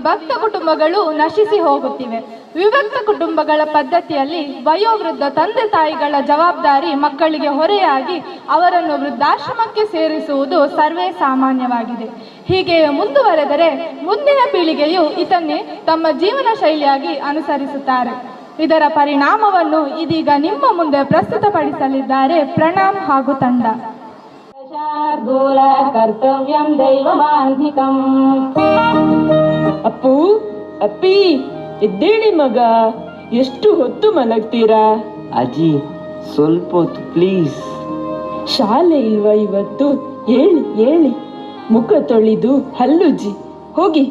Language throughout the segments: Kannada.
ಅವಿಭಕ್ತ ಕುಟುಂಬಗಳು ನಶಿಸಿ ಹೋಗುತ್ತಿವೆ. ವಿಭಕ್ತ ಕುಟುಂಬಗಳ ಪದ್ಧತಿಯಲ್ಲಿ ವಯೋವೃದ್ಧ ತಂದೆ ತಾಯಿಗಳ ಜವಾಬ್ದಾರಿ ಮಕ್ಕಳಿಗೆ ಹೊರೆಯಾಗಿ ಅವರನ್ನು ವೃದ್ಧಾಶ್ರಮಕ್ಕೆ ಸೇರಿಸುವುದು ಸರ್ವೇ ಸಾಮಾನ್ಯವಾಗಿದೆ. ಹೀಗೆ ಮುಂದುವರೆದರೆ ಮುಂದಿನ ಪೀಳಿಗೆಯು ಇದನ್ನೇ ತಮ್ಮ ಜೀವನ ಶೈಲಿಯಾಗಿ ಅನುಸರಿಸುತ್ತಾರೆ. ಇದರ ಪರಿಣಾಮವನ್ನು ಇದೀಗ ನಿಮ್ಮ ಮುಂದೆ ಪ್ರಸ್ತುತಪಡಿಸಲಿದ್ದಾರೆ ಪ್ರಣಾಮ್ ಹಾಗೂ ತಂಡ. ಕರ್ತವ್ಯಂ ಅಪ್ಪು ಅಪ್ಪಿ ಎದ್ದೇಳಿ ಮಗ ಎಷ್ಟು ಹೊತ್ತು ಮಲಗ್ತೀರಾ? ಅಜ್ಜಿ ಸ್ವಲ್ಪ ಹೊತ್ತು ಪ್ಲೀಸ್. ಶಾಲೆ ಇಲ್ವಾ ಇವತ್ತು? ಹೇಳಿ ಹೇಳಿ. ಮುಖ ತೊಳೆದು ಹಲ್ಲುಜ್ಜಿ ಹೋಗಿ.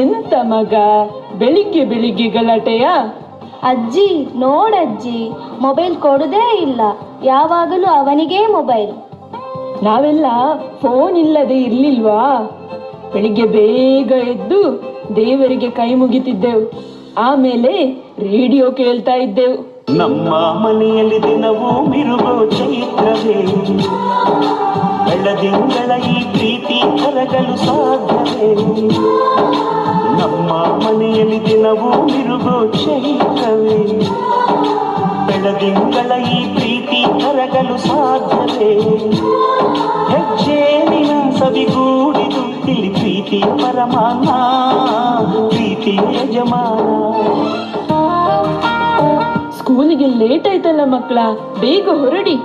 ಎಂತ ಮಗ? ಬೆಳಿಗ್ಗೆ ಬೆಳಿಗ್ಗೆ ಗಲಾಟೆಯ? ಅಜ್ಜಿ ನೋಡಜ್ಜಿ ಮೊಬೈಲ್ ಕೊಡುದೇ ಇಲ್ಲ. ಯಾವಾಗಲೂ ಅವನಿಗೇ ಮೊಬೈಲ್. ನಾವೆಲ್ಲ ಫೋನ್ ಇಲ್ಲದೆ ಇರ್ಲಿಲ್ವಾ? ಬೆಳಿಗ್ಗೆ ಬೇಗ ಎದ್ದು ದೇವರಿಗೆ ಕೈ ಮುಗಿತಿದ್ದೆವು. ಆಮೇಲೆ ರೇಡಿಯೋ ಕೇಳ್ತಾ ಇದ್ದೆವು. ನಮ್ಮ ಮನೆಯಲ್ಲಿ ದಿನವೂ ಮಿರುಗೋ ಚೈತ್ರವೇ. ಬೆಳದಿಂಗಳ ಈ ಪ್ರೀತಿ ಕರಗಲು ಸಾಧ್ಯವೇ. ನಮ್ಮ ಮನೆಯಲ್ಲಿ ದಿನವೂ ಮಿರುಗೋ ಚೈತ್ರವೇ ಬೆಳದಿಂಗಳ ಈ ಪ್ರೀತಿ ಕರಗಲು ಸಾಧ್ಯವೇ. ಹೆಜ್ಜೇನಿನ ಸವಿಗೂಡಿದು ಇಲ್ಲಿ ಪ್ರೀತಿ ಪರಮಾನ ಪ್ರೀತಿ ಯಜಮಾನ. ಸ್ಕೂಲಿಗೆ ಲೇಟ್ ಆಯ್ತಲ್ಲ ಮಕ್ಕಳ ಬೇಗ ಹೊರಡಿ.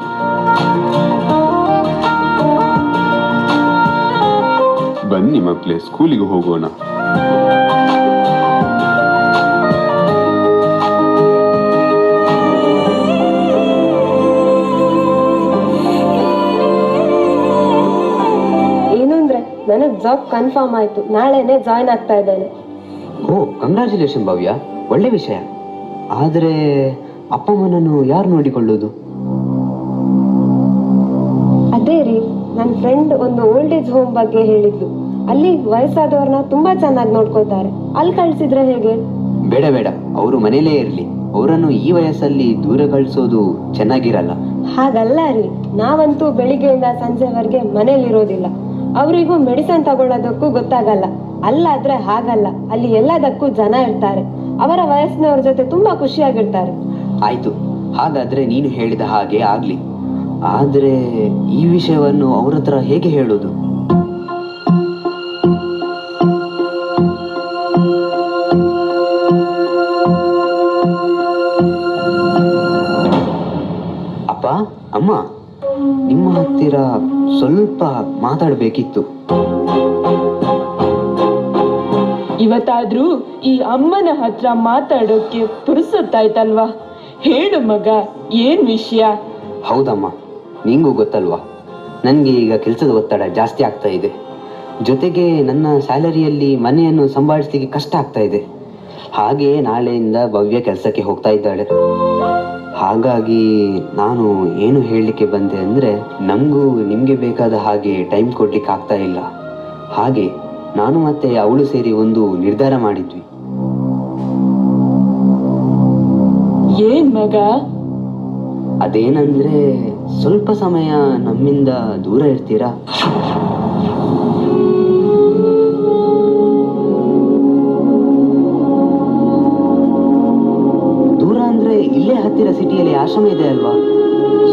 ಬನ್ನಿ ಮಕ್ಕಳೇ ಸ್ಕೂಲಿಗೆ ಹೋಗೋಣ. ಜಾಬ್ ಕನ್ಫರ್ಮ್ ಆಯ್ತು. ನಾಳೆನೆ ಜಾಯ್ನ್ ಆಗ್ತಾ ಇದ್ದೇನೆ. Oh congratulation Bhavya. ಒಳ್ಳೆ ವಿಷಯ. ಆದ್ರೆ ಅಪ್ಪ ಅಮ್ಮನನ್ನು ಯಾರು ನೋಡಿಕೊಳ್ಳೋದು? ಅದೇ ರೀ ನನ್ನ ಫ್ರೆಂಡ್ ಒಂದು ಓಲ್ಡ್ ಏಜ್ ಹೋಮ್ ಬಗ್ಗೆ ಹೇಳಿದ್ಲು. ಅಲ್ಲಿ ವಯಸ್ಸಾದವ್ರನ್ನ ತುಂಬಾ ಚೆನ್ನಾಗಿ ನೋಡ್ಕೊತಾರೆ ಅಲ್ಲಿ ಕಳ್ಸಿದ್ರೆ ಹೇಗೆ? ಬೇಡ ಬೇಡ. ಅವರು ಮನೇಲೇ ಇರಲಿ. ಅವರನ್ನು ಈ ವಯಸ್ಸಲ್ಲಿ ದೂರ ಕಳಿಸೋದು ಚೆನ್ನಾಗಿರಲ್ಲ. ಹಾಗಲ್ಲ ರೀ. ನಾವಂತೂ ಬೆಳಿಗ್ಗೆಯಿಂದ ಸಂಜೆವರೆಗೆ ಮನೇಲಿರೋದಿಲ್ಲ. ಅವರಿಗೂ ಮೆಡಿಸನ್ ತಗೊಳ್ಳೋದಕ್ಕೂ ಗೊತ್ತಾಗಲ್ಲ. ಅಲ್ಲಾದ್ರೆ ಹಾಗಲ್ಲ. ಅಲ್ಲಿ ಎಲ್ಲದಕ್ಕೂ ಜನ ಇರ್ತಾರೆ. ಅವರ ವಯಸ್ಸಿನವ್ರ ಜೊತೆ ತುಂಬಾ ಖುಷಿಯಾಗಿರ್ತಾರೆ. ಆಯ್ತು. ಹಾಗಾದ್ರೆ ನೀನು ಹೇಳಿದ ಹಾಗೆ ಆಗ್ಲಿ. ಆದ್ರೆ ಈ ವಿಷಯವನ್ನು ಅವ್ರ ಹತ್ರ ಹೇಗೆ ಹೇಳೋದು? ಅಪ್ಪ, ಅಮ್ಮ, ನಿಮ್ಮ ಹತ್ತಿರ ಸ್ವಲ್ಪ ಮಾತಾಡಬೇಕಿತ್ತು. ಇವತ್ತಾದ್ರೂ ಈ ಅಮ್ಮನ ಹತ್ರ ಮಾತಾಡೋಕೆ ಪುರುಸತ್ತಾಯ್ತಲ್ವಾ? ಹೇಳು ಮಗ ಏನ್ ವಿಷಯ? ಹೌದಮ್ಮ ನಿಂಗೂ ಗೊತ್ತಲ್ವಾ? ನನಗೆ ಈಗ ಕೆಲಸದ ಒತ್ತಡ ಜಾಸ್ತಿ ಆಗ್ತಾ ಇದೆ. ಜೊತೆಗೆ ನನ್ನ ಸ್ಯಾಲರಿಯಲ್ಲಿ ಮನೆಯನ್ನು ಸಂಭಾಳಿಸ್ಲಿಕ್ಕೆ ಕಷ್ಟ ಆಗ್ತಾ ಇದೆ. ಹಾಗೆ ನಾಳೆಯಿಂದ ಭವ್ಯ ಕೆಲಸಕ್ಕೆ ಹೋಗ್ತಾ ಇದ್ದಾಳೆ. ಹಾಗಾಗಿ ನಾನು ಏನು ಹೇಳಲಿಕ್ಕೆ ಬಂದೆ ಅಂದರೆ ನಮಗೂ ನಿಮಗೆ ಬೇಕಾದ ಹಾಗೆ ಟೈಮ್ ಕೊಡ್ಲಿಕ್ಕೆ ಆಗ್ತಾ ಇಲ್ಲ. ಹಾಗೆ ನಾನು ಮತ್ತೆ ಅವಳು ಸೇರಿ ಒಂದು ನಿರ್ಧಾರ ಮಾಡಿದ್ವಿ. ಏನ್ ಮಗ? ಅದೇನಂದ್ರೆ ಸ್ವಲ್ಪ ಸಮಯ ನಮ್ಮಿಂದ ದೂರ ಇರ್ತೀರಾ? ಇಲ್ಲೇ ಹತ್ತಿರ ಸಿಟಿಯಲ್ಲಿ ಆಶ್ರಮ ಇದೆ ಅಲ್ವಾ?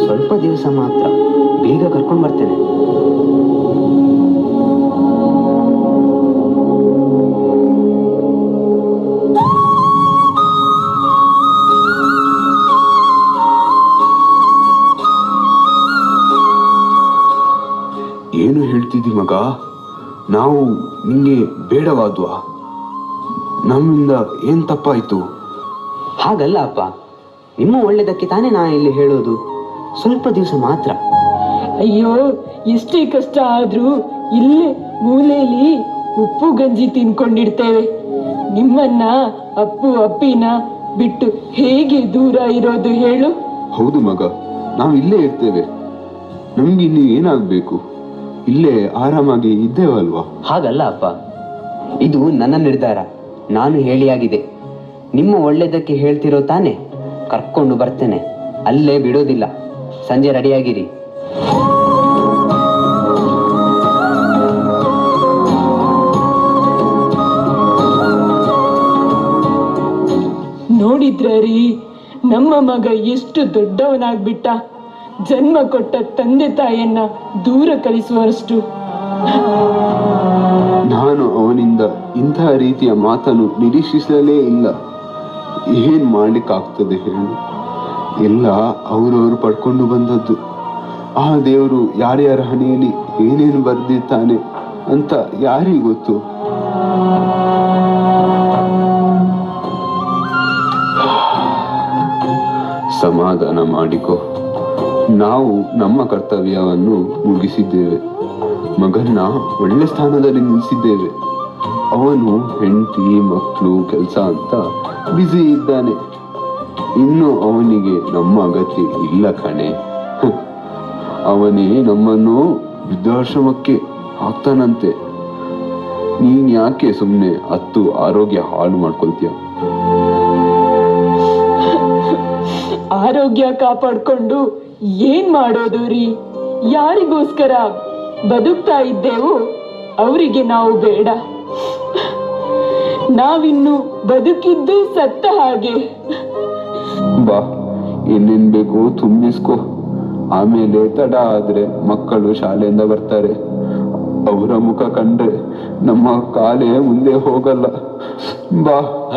ಸ್ವಲ್ಪ ದಿವಸ ಮಾತ್ರ ಬೇಗ ಕರ್ಕೊಂಡು ಬರ್ತೇನೆ. ಏನು ಹೇಳ್ತಿದ್ದಿ ಮಗ? ನಾವು ನಿಂಗೆ ಬೇಡವಾದ್ವಾ? ನಮ್ಮಿಂದ ಏನ್ ತಪ್ಪಾಯ್ತು? ಹಾಗಲ್ಲ ಅಪ್ಪ. ನಿಮ್ಮ ಒಳ್ಳೆದಕ್ಕೆ ತಾನೇ ನಾ ಇಲ್ಲಿ ಹೇಳೋದು. ಸ್ವಲ್ಪ ದಿವಸ ಮಾತ್ರ. ಅಯ್ಯೋ ಎಷ್ಟೇ ಕಷ್ಟ ಆದ್ರೂ ಇಲ್ಲೇ ಮೂಲೆಯಲ್ಲಿ ಉಪ್ಪು ಗಂಜಿ ತಿನ್ಕೊಂಡಿರ್ತೇವೆ. ನಿಮ್ಮನ್ನ ಅಪ್ಪು ಅಪ್ಪಿನ ಬಿಟ್ಟು ಹೇಗೆ ದೂರ ಇರೋದು ಹೇಳು. ಹೌದು ಮಗ ನಾವು ಇಲ್ಲೇ ಇರ್ತೇವೆ. ನಮ್ಗೆ ಇಲ್ಲಿ ಏನಾಗ್ಬೇಕು? ಇಲ್ಲೇ ಆರಾಮಾಗಿ ಇದ್ದೇವಲ್ವಾ ಹಾಗಲ್ಲ ಅಪ್ಪ. ಇದು ನನ್ನ ನಿರ್ಧಾರ. ನಾನು ಹೇಳಿಯಾಗಿದೆ. ನಿಮ್ಮ ಒಳ್ಳೇದಕ್ಕೆ ಹೇಳ್ತಿರೋ ತಾನೆ? ಕರ್ಕೊಂಡು ಬರ್ತೇನೆ. ಅಲ್ಲೇ ಬಿಡೋದಿಲ್ಲ. ಸಂಜೆ ರೆಡಿಯಾಗಿರಿ. ನೋಡಿದ್ರ ರೀ ನಮ್ಮ ಮಗ ಎಷ್ಟು ದೊಡ್ಡವನಾಗ್ಬಿಟ್ಟ. ಜನ್ಮ ಕೊಟ್ಟ ತಂದೆ ತಾಯಿಯನ್ನ ದೂರ ಕಳಿಸುವಷ್ಟು ನಾನು ಅವನಿಂದ ಇಂತಹ ರೀತಿಯ ಮಾತನ್ನು ನಿರೀಕ್ಷಿಸಲೇ ಇಲ್ಲ. ಏನ್ ಮಾಡ್ಲಿಕ್ಕಾಗ್ತದೆ ಹೇಳಿ. ಎಲ್ಲ ಅವರವರು ಪಡ್ಕೊಂಡು ಬಂದದ್ದು. ಆ ದೇವರು ಯಾರ್ಯಾರ ಹಣೆಯಲ್ಲಿ ಏನೇನು ಬರೆದಿದ್ದಾನೆ ಅಂತ ಯಾರಿಗೆ ಗೊತ್ತು? ಸಮಾಧಾನ ಮಾಡಿಕೊ. ನಾವು ನಮ್ಮ ಕರ್ತವ್ಯವನ್ನು ಮುಗಿಸಿದ್ದೇವೆ. ಮಗನ್ನ ಒಳ್ಳೆ ಸ್ಥಾನದಲ್ಲಿ ನಿಲ್ಲಿಸಿದ್ದೇವೆ. ಅವನು ಹೆಂಡತಿ ಮಕ್ಕಳು ಕೆಲಸ ಅಂತ ಬ್ಯುಸಿ ಇದ್ದಾನೆ. ಇನ್ನು ಅವನಿಗೆ ನಮ್ಮ ಅಗತ್ಯ ಇಲ್ಲ ಕಣೆ. ಅವನೇ ನಮ್ಮನ್ನು ವೃದ್ಧಾಶ್ರಮಕ್ಕೆ ಹಾಕ್ತಾನಂತೆ. ನೀನ್ ಯಾಕೆ ಸುಮ್ಮನೆ ಹತ್ತು ಆರೋಗ್ಯ ಹಾಳು ಮಾಡ್ಕೊಳ್ತೀಯ? ಆರೋಗ್ಯ ಕಾಪಾಡ್ಕೊಂಡು ಏನ್ ಮಾಡೋದು ರೀ? ಯಾರಿಗೋಸ್ಕರ ಬದುಕ್ತಾ ಇದ್ದೇವೋ ಅವರಿಗೆ ನಾವು ಬೇಡ. ನಾವಿನ್ನು ಬದುಕಿದ್ದು ಸತ್ತ ಹಾಗೆ. ಬಾ ಏನೇನ್ ಬೇಕು ತುಂಬಿಸ್ಕೋ. ಆಮೇಲೆ ತಡ ಆದ್ರೆ ಮಕ್ಕಳು ಶಾಲೆಯಿಂದ ಬರ್ತಾರೆ. ಅವರ ಮುಖ ಕಂಡ್ರೆ ನಮ್ಮ ಕಾಲೇ ಮುಂದೆ ಹೋಗಲ್ಲ. ಬಾ.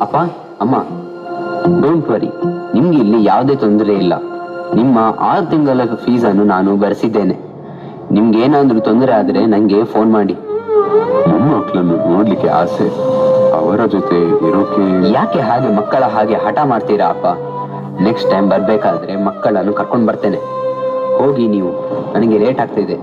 ಅಪ್ಪ ಅಮ್ಮ ಡೋಂಟ್ ವರಿ ನಿಮ್ಗೆ ಇಲ್ಲಿ ಯಾವುದೇ ತೊಂದರೆ ಇಲ್ಲ. ನಿಮ್ಮ ಆರು ತಿಂಗಳ ಫೀಸನ್ನು ನಾನು ಬರೆಸಿದ್ದೇನೆ ನಿಮ್ಗೆ ಏನಾದ್ರೂ ತೊಂದರೆ ಆದ್ರೆ ನಂಗೆ ಫೋನ್ ಮಾಡಿ. ನಮ್ಮ ಮಕ್ಕಳನ್ನು ನೋಡ್ಲಿಕ್ಕೆ ಆಸೆ. ಅವರ ಜೊತೆ ಇರೋಕೆ ಯಾಕೆ ಹಾಗೆ ಮಕ್ಕಳ ಹಾಗೆ ಹಠ ಮಾಡ್ತೀರಾ ಅಪ್ಪ? ನೆಕ್ಸ್ಟ್ ಟೈಮ್ ಬರ್ಬೇಕಾದ್ರೆ ಮಕ್ಕಳನ್ನು ಕರ್ಕೊಂಡು ಬರ್ತೇನೆ. ಹೋಗಿ ನೀವು ನನಗೆ ಲೇಟ್ ಆಗ್ತಿದೆ.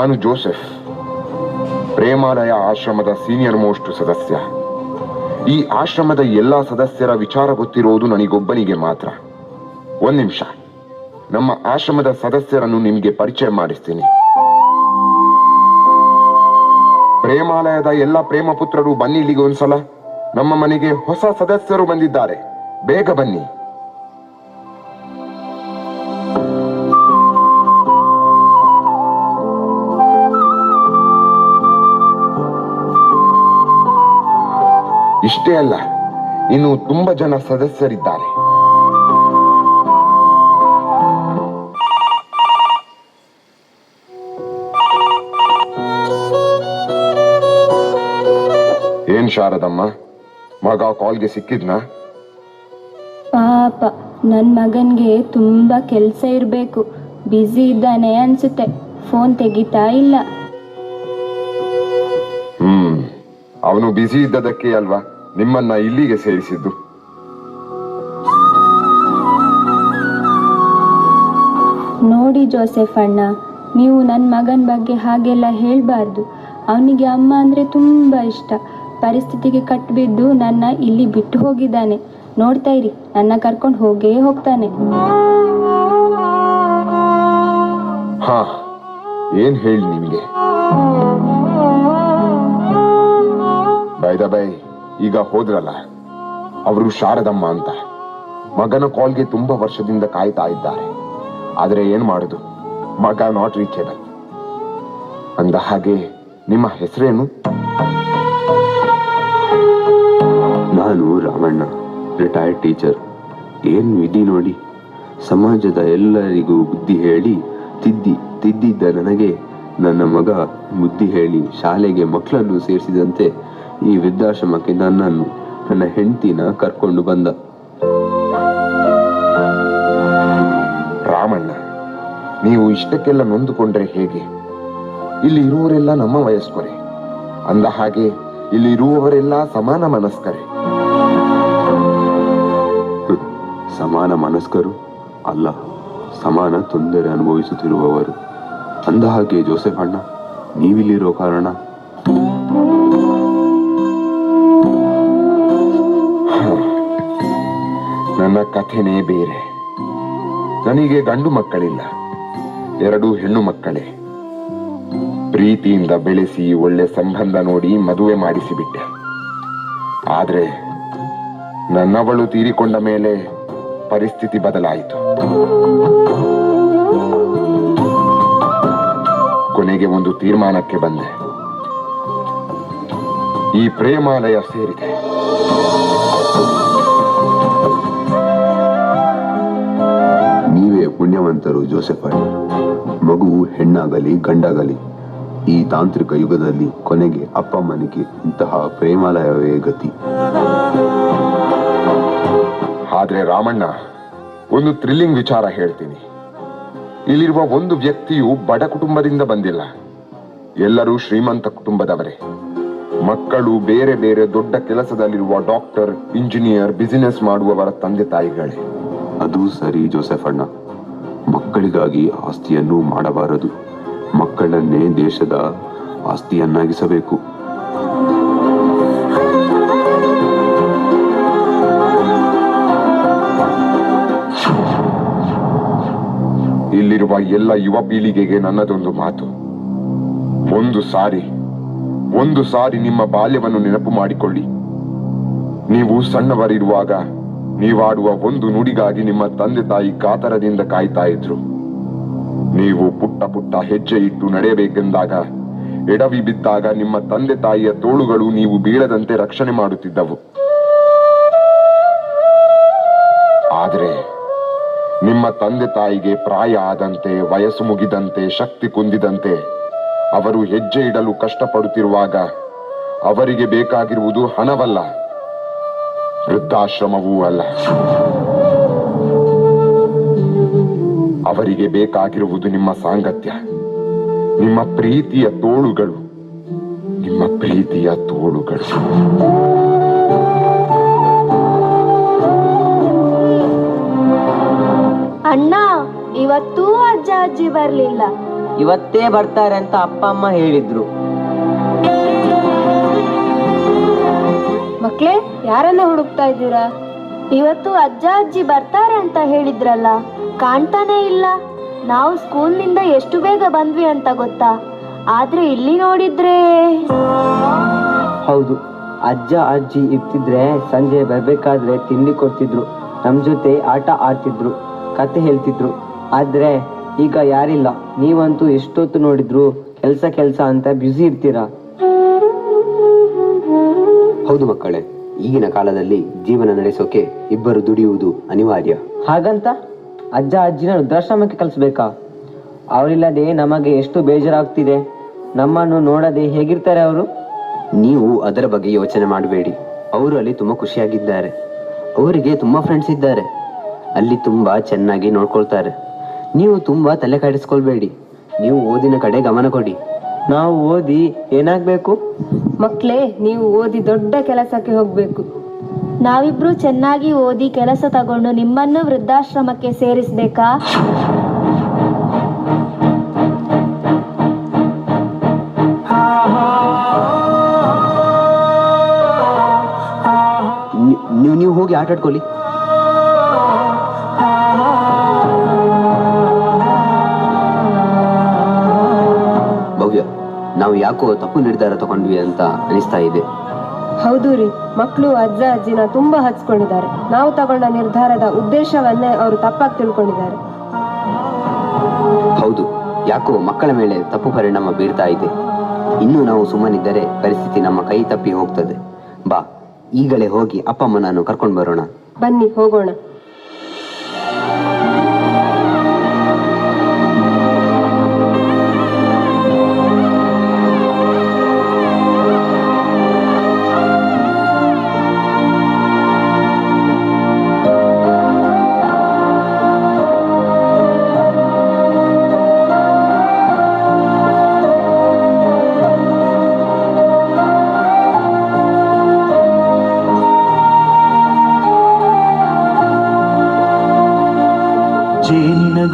ನಾನು ಜೋಸೆಫ್, ಪ್ರೇಮಾಲಯ ಆಶ್ರಮದ ಸೀನಿಯರ್ ಮೋಸ್ಟ್ ಸದಸ್ಯ. ಈ ಆಶ್ರಮದ ಎಲ್ಲಾ ಸದಸ್ಯರ ವಿಚಾರ ಗೊತ್ತಿರುವುದು ನನಗೊಬ್ಬನಿಗೆ ಮಾತ್ರ. ಒಂದ್ ನಿಮಿಷ. ನಮ್ಮ ಆಶ್ರಮದ ಸದಸ್ಯರನ್ನು ನಿಮಗೆ ಪರಿಚಯ ಮಾಡಿಸ್ತೀನಿ. ಪ್ರೇಮಾಲಯದ ಎಲ್ಲ ಪ್ರೇಮ ಪುತ್ರರು ಬನ್ನಿ ಇಲ್ಲಿಗೆ ಒಂದ್ಸಲ. ನಮ್ಮ ಮನೆಗೆ ಹೊಸ ಸದಸ್ಯರು ಬಂದಿದ್ದಾರೆ. ಬೇಗ ಬನ್ನಿ. ಇಷ್ಟೇ ಅಲ್ಲ ಇನ್ನು ತುಂಬಾ ಜನ ಸದಸ್ಯರಿದ್ದಾರೆ. ಏನ್ ಶಾರದಮ್ಮ ಮಗ ಕಾಲ್ಗೆ ಸಿಕ್ಕಿದ್ನಾ? ಪಾಪ ನನ್ನ ಮಗನ್ಗೆ ತುಂಬಾ ಕೆಲಸ ಇರ್ಬೇಕು ಬ್ಯುಸಿ ಇದ್ದಾನೆ ಅನ್ಸುತ್ತೆ ಫೋನ್ ತೆಗಿತಾ ಇಲ್ಲ. ಹ್ಮ್ ಅವನು ಬ್ಯುಸಿ ಇದ್ದದಕ್ಕೆ ಅಲ್ವಾ? ನಿಮ್ಮನ್ನ ಇಲ್ಲಿಗೆ ಸೇರಿಸಿದ್ದು. ನೋಡಿ ಜೋಸೆಫ್ ಅಣ್ಣ ನೀವು ನನ್ನ ಮಗನ ಬಗ್ಗೆ ಹಾಗೆಲ್ಲ ಹೇಳಬಾರ್ದು. ಅವನಿಗೆ ಅಮ್ಮ ಅಂದ್ರೆ ತುಂಬಾ ಇಷ್ಟ. ಪರಿಸ್ಥಿತಿಗೆ ಕಟ್ಟಿಬಿದ್ದು ನನ್ನ ಇಲ್ಲಿ ಬಿಟ್ಟು ಹೋಗಿದ್ದಾನೆ. ನೋಡ್ತಾ ಇರಿ ನನ್ನ ಕರ್ಕೊಂಡು ಹೋಗೇ ಹೋಗ್ತಾನೆ. ಹಾ ಏನ್ ಹೇಳಿ ನಿಮಗೆ? ಬೈ. ಈಗ ಹೋದ್ರಲ್ಲ. ಅವರು ಶಾರದಮ್ಮ ಅಂತ. ಮಗನ ಕಾಲ್ಗೆ ತುಂಬಾ ವರ್ಷದಿಂದ ಕಾಯ್ತಾ ಇದ್ದಾರೆ. ಆದ್ರೆ ಏನ್ ಮಾಡುದು? ಮಗ ನಾಟ್ ರೀಚೇಬಲ್ ಅಂದ ಹಾಗೆ ನಿಮ್ಮ ಹೆಸರೇನು? ನಾನು ರಾಮಣ್ಣ ರಿಟೈರ್ಡ್ ಟೀಚರ್ ಏನ್ ವಿಧಿ ನೋಡಿ? ಸಮಾಜದ ಎಲ್ಲರಿಗೂ ಬುದ್ಧಿ ಹೇಳಿ, ತಿದ್ದಿ, ತಿದ್ದಿದ್ದ ನನಗೆ ನನ್ನ ಮಗ ಬುದ್ಧಿ ಹೇಳಿ, ಶಾಲೆಗೆ ಮಕ್ಕಳನ್ನು ಸೇರಿಸಿದಂತೆ ಈ ವೃದ್ಧಾಶ್ರಮಕ್ಕೆ ನನ್ನನ್ನು ನನ್ನ ಹೆಂಡತಿನ ಕರ್ಕೊಂಡು ಬಂದ. ರಾಮಣ್ಣ ನೀವು ಇಷ್ಟಕ್ಕೆಲ್ಲ ನೊಂದುಕೊಂಡ್ರೆ ಹೇಗೆ? ಇಲ್ಲಿ ಇರುವವರೆಲ್ಲ ನಮ್ಮ ವಯಸ್ಕರೇ. ಅಂದ ಹಾಗೆ ಇಲ್ಲಿರುವವರೆಲ್ಲ ಸಮಾನ ಮನಸ್ಕರೇ. ಸಮಾನ ಮನಸ್ಕರು ಅಲ್ಲ ಸಮಾನ ತೊಂದರೆ ಅನುಭವಿಸುತ್ತಿರುವವರು. ಅಂದ ಹಾಗೆ ಜೋಸೆಫ್ ಅಣ್ಣ ನೀವಿಲ್ಲಿರೋ ಕಾರಣ ನನ್ನ ಕಥೆನೇ ಬೇರೆ. ನನಗೆ ಗಂಡು ಮಕ್ಕಳಿಲ್ಲ. ಎರಡು ಹೆಣ್ಣು ಮಕ್ಕಳೇ. ಪ್ರೀತಿಯಿಂದ ಬೆಳೆಸಿ ಒಳ್ಳೆ ಸಂಬಂಧ ನೋಡಿ ಮದುವೆ ಮಾಡಿಸಿಬಿಟ್ಟೆ. ಆದ್ರೆ ನನ್ನವಳು ತೀರಿಕೊಂಡ ಮೇಲೆ ಪರಿಸ್ಥಿತಿ ಬದಲಾಯಿತು. ಕೊನೆಗೆ ಒಂದು ತೀರ್ಮಾನಕ್ಕೆ ಬಂದೆ. ಈ ಪ್ರೇಮಾಲಯ ಸೇರಿದೆ. ಪುಣ್ಯವಂತರು ಜೋಸೆಫ್ ಅಣ್ಣ. ಮಗುವು ಹೆಣ್ಣಾಗಲಿ ಗಂಡಾಗಲಿ ಈ ತಾಂತ್ರಿಕ ಯುಗದಲ್ಲಿ ಕೊನೆಗೆ ಅಪ್ಪ ಮನೆಗೆ ಇಂತಹ ಪ್ರೇಮಾಲಯವೇ ಗತಿ. ಆದ್ರೆ ರಾಮಣ್ಣ ಒಂದು ಥ್ರಿಲ್ಲಿಂಗ್ ವಿಚಾರ ಹೇಳ್ತೀನಿ. ಇಲ್ಲಿರುವ ಒಂದು ವ್ಯಕ್ತಿಯು ಬಡ ಕುಟುಂಬದಿಂದ ಬಂದಿಲ್ಲ. ಎಲ್ಲರೂ ಶ್ರೀಮಂತ ಕುಟುಂಬದವರೇ. ಮಕ್ಕಳು ಬೇರೆ ಬೇರೆ ದೊಡ್ಡ ಕೆಲಸದಲ್ಲಿರುವ ಡಾಕ್ಟರ್ ಇಂಜಿನಿಯರ್ ಬಿಸಿನೆಸ್ ಮಾಡುವವರ ತಂದೆ ತಾಯಿಗಳೇ. ಅದು ಸರಿ ಜೋಸೆಫ್ ಅಣ್ಣ. ಮಕ್ಕಳಿಗಾಗಿ ಆಸ್ತಿಯನ್ನು ಮಾಡಬಾರದು. ಮಕ್ಕಳನ್ನೇ ದೇಶದ ಆಸ್ತಿಯನ್ನಾಗಿಸಬೇಕು. ಇಲ್ಲಿರುವ ಎಲ್ಲ ಯುವ ಪೀಳಿಗೆಗೆ ನನ್ನದೊಂದು ಮಾತು. ಒಂದು ಸಾರಿ ಒಂದು ಸಾರಿ ನಿಮ್ಮ ಬಾಲ್ಯವನ್ನು ನೆನಪು ಮಾಡಿಕೊಳ್ಳಿ. ನೀವು ಸಣ್ಣವರಿರುವಾಗ ನೀವಾಡುವ ಒಂದು ನುಡಿಗಾಗಿ ನಿಮ್ಮ ತಂದೆ ತಾಯಿ ಕಾತರದಿಂದ ಕಾಯ್ತಾ ಇದ್ರು. ನೀವು ಪುಟ್ಟ ಪುಟ್ಟ ಹೆಜ್ಜೆ ಇಟ್ಟು ನಡೆಯಬೇಕೆಂದಾಗ, ಎಡವಿ ಬಿದ್ದಾಗ ನಿಮ್ಮ ತಂದೆ ತಾಯಿಯ ತೋಳುಗಳು ನೀವು ಬೀಳದಂತೆ ರಕ್ಷಣೆ ಮಾಡುತ್ತಿದ್ದವು. ಆದರೆ, ನಿಮ್ಮ ತಂದೆ ತಾಯಿಗೆ ಪ್ರಾಯ ಆದಂತೆ, ವಯಸ್ಸು ಮುಗಿದಂತೆ, ಶಕ್ತಿ ಕುಂದಿದಂತೆ, ಅವರು ಹೆಜ್ಜೆ ಇಡಲು ಕಷ್ಟಪಡುತ್ತಿರುವಾಗ ಅವರಿಗೆ ಬೇಕಾಗಿರುವುದು ಹಣವಲ್ಲ. ವೃದ್ಧಾಶ್ರಮವೂ ಅಲ್ಲ. ಅವರಿಗೆ ಬೇಕಾಗಿರುವುದು ನಿಮ್ಮ ಸಾಂಗತ್ಯ ನಿಮ್ಮ ಪ್ರೀತಿಯ ತೋಳುಗಳು ನಿಮ್ಮ ಪ್ರೀತಿಯ ತೋಳುಗಳು. ಅಣ್ಣ ಇವತ್ತೂ ಅಜ್ಜ ಅಜ್ಜಿ ಬರ್ಲಿಲ್ಲ. ಇವತ್ತೇ ಬರ್ತಾರೆ ಅಂತ ಅಪ್ಪ ಅಮ್ಮ ಹೇಳಿದ್ರು. ಮಕ್ಳೇ, ಯಾರನ್ನ ಹುಡುಕ್ತಾ ಇದ್ದೀರಾ? ಇವತ್ತು ಅಜ್ಜ ಅಜ್ಜಿ ಬರ್ತಾರೆ ಅಂತ ಹೇಳಿದ್ರಲ್ಲ, ಕಾಣ್ತಾನೆ ಇಲ್ಲ. ನಾವು ಸ್ಕೂಲ್ನಿಂದ ಎಷ್ಟು ಬೇಗ ಬಂದ್ವಿ ಅಂತ ಗೊತ್ತಾ? ಆದ್ರೆ ಇಲ್ಲಿ ನೋಡಿದ್ರೆ ಹೌದು, ಅಜ್ಜ ಅಜ್ಜಿ ಇರ್ತಿದ್ರೆ ಸಂಜೆ ಬರ್ಬೇಕಾದ್ರೆ ತಿಂಡಿ ಕೊಡ್ತಿದ್ರು. ನಮ್ ಜೊತೆ ಆಟ ಆಡ್ತಿದ್ರು, ಕತೆ ಹೇಳ್ತಿದ್ರು. ಆದ್ರೆ ಈಗ ಯಾರಿಲ್ಲ, ನೀವಂತೂ ಎಷ್ಟೊತ್ತು ನೋಡಿದ್ರು, ಕೆಲಸ ಕೆಲಸ ಅಂತ ಬ್ಯುಸಿ ಇರ್ತೀರಾ? ಹೌದು ಮಕ್ಕಳೇ ಈಗಿನ ಕಾಲದಲ್ಲಿ ಜೀವನ ನಡೆಸೋಕೆ ಇಬ್ಬರು ದುಡಿಯುವುದು ಅನಿವಾರ್ಯ. ಹಾಗಂತ ಅಜ್ಜ ಅಜ್ಜಿನ ವೃದ್ಧಾಶ್ರಮಕ್ಕೆ ಕಲಿಸ್ಬೇಕಾ ಅವರಿಲ್ಲದೆ ನಮಗೆ ಎಷ್ಟು ಬೇಜಾರಾಗ್ತಿದೆ. ನಮ್ಮನ್ನು ನೋಡದೆ ಹೇಗಿರ್ತಾರೆ ಅವರು? ನೀವು ಅದರ ಬಗ್ಗೆ ಯೋಚನೆ ಮಾಡಬೇಡಿ. ಅವರು ಅಲ್ಲಿ ತುಂಬಾ ಖುಷಿಯಾಗಿದ್ದಾರೆ. ಅವರಿಗೆ ತುಂಬಾ ಫ್ರೆಂಡ್ಸ್ ಇದ್ದಾರೆ. ಅಲ್ಲಿ ತುಂಬಾ ಚೆನ್ನಾಗಿ ನೋಡ್ಕೊಳ್ತಾರೆ. ನೀವು ತುಂಬಾ ತಲೆ ಕಾಡಿಸ್ಕೊಳ್ಬೇಡಿ ನೀವು ಓದಿನ ಕಡೆ ಗಮನ ಕೊಡಿ. ನಾವು ಓದಿ ಏನಾಗ್ಬೇಕು? ಮಕ್ಳೇ ನೀವು ಓದಿ ದೊಡ್ಡ ಕೆಲಸಕ್ಕೆ ಹೋಗ್ಬೇಕು. ನಾವಿಬ್ರು ಚೆನ್ನಾಗಿ ಓದಿ ಕೆಲಸ ತಗೊಂಡು ನಿಮ್ಮನ್ನು ವೃದ್ಧಾಶ್ರಮಕ್ಕೆ ಸೇರಿಸ್ಬೇಕಾ? ನಿ- ನೀವು ನೀವು ಹೋಗಿ ಆಟ ನಾವು ಯಾಕೋ ತಪ್ಪು ನಿರ್ಧಾರ ತಗೊಂಡ್ವಿ ಅಂತ ಅನಿಸ್ತಾ ಇದೆ. ಹೌದು ರೀ ಮಕ್ಕಳು ಅಜ್ಜ ಅಜ್ಜಿನ ತುಂಬಾ ಹಚ್ಕೊಂಡಿದ್ದಾರೆ. ನಾವು ತಗೊಂಡ ನಿರ್ಧಾರದ ಉದ್ದೇಶವನ್ನೇ ಅವರು ತಪ್ಪಾಗಿ ತಿಳ್ಕೊಂಡಿದ್ದಾರೆ. ಹೌದು ಯಾಕೋ ಮಕ್ಕಳ ಮೇಲೆ ತಪ್ಪು ಪರಿಣಾಮ ಬೀರ್ತಾ ಇದೆ. ಇನ್ನು ನಾವು ಸುಮ್ಮನಿದ್ದರೆ ಪರಿಸ್ಥಿತಿ ನಮ್ಮ ಕೈ ತಪ್ಪಿ ಹೋಗ್ತದೆ. ಬಾ ಈಗಲೇ ಹೋಗಿ ಅಪ್ಪ ಅಮ್ಮನನ್ನು ಕರ್ಕೊಂಡು ಬರೋಣ. ಬನ್ನಿ ಹೋಗೋಣ.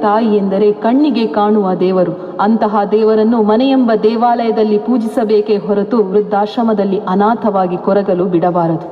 ತಾಯಿ ಎಂದರೆ ಕಣ್ಣಿಗೆ ಕಾಣುವ ದೇವರು. ಅಂತಹ ದೇವರನ್ನು ಮನೆಯೆಂಬ ದೇವಾಲಯದಲ್ಲಿ ಪೂಜಿಸಬೇಕೇ ಹೊರತು ವೃದ್ಧಾಶ್ರಮದಲ್ಲಿ ಅನಾಥವಾಗಿ ಕೊರಗಲು ಬಿಡಬಾರದು.